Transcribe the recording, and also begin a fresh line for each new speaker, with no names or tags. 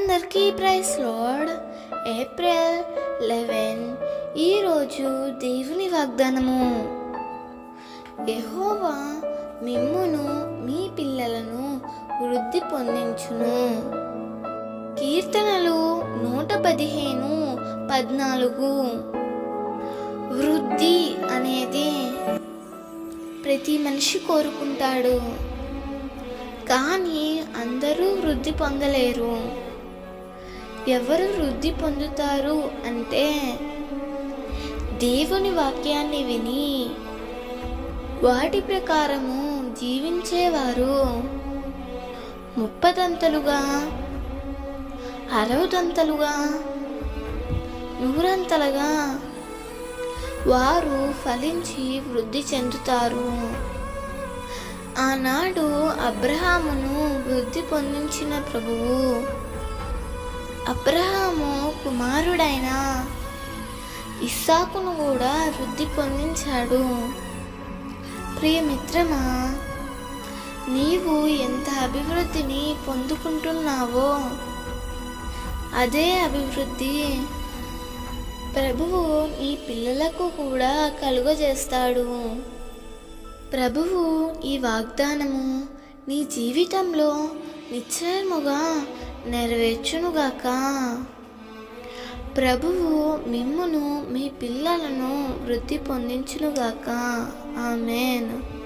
అందరికీ praise lord April eleven ఈరోజు దేవుని వాగ్దానము. ఎహోవా మిమ్మును మీ పిల్లలను వృద్ధి పొందించును. కీర్తనలు నూట పదిహేను పద్నాలుగు. వృద్ధి అనేది ప్రతి మనిషి కోరుకుంటాడు. కానీ అందరూ వృద్ధి పొందలేరు. ఎవరు వృద్ధి పొందుతారు అంటే దేవుని వాక్యాన్ని విని వాటి ప్రకారము జీవించేవారు ముప్పదంతలుగా అరవదంతలుగా నూరంతలుగా వారు ఫలించి వృద్ధి చెందుతారు. ఆనాడు అబ్రహామును వృద్ధి పొందించిన ప్రభువు అబ్రహాము కుమారుడైన ఇస్సాకును కూడా వృద్ధి పొందించాడు. ప్రియమిత్రమా నీవు ఎంత అభివృద్ధిని పొందుకుంటున్నావో అదే అభివృద్ధి ప్రభువు నీ పిల్లలకు కూడా కలుగజేస్తాడు. ప్రభువు ఈ వాగ్దానము నీ జీవితంలో నిశ్చయముగా నెరవేర్చునుగాక. ప్రభువు మిమ్మును మీ పిల్లలను వృద్ధి పొందించునుగాక. ఆమెను.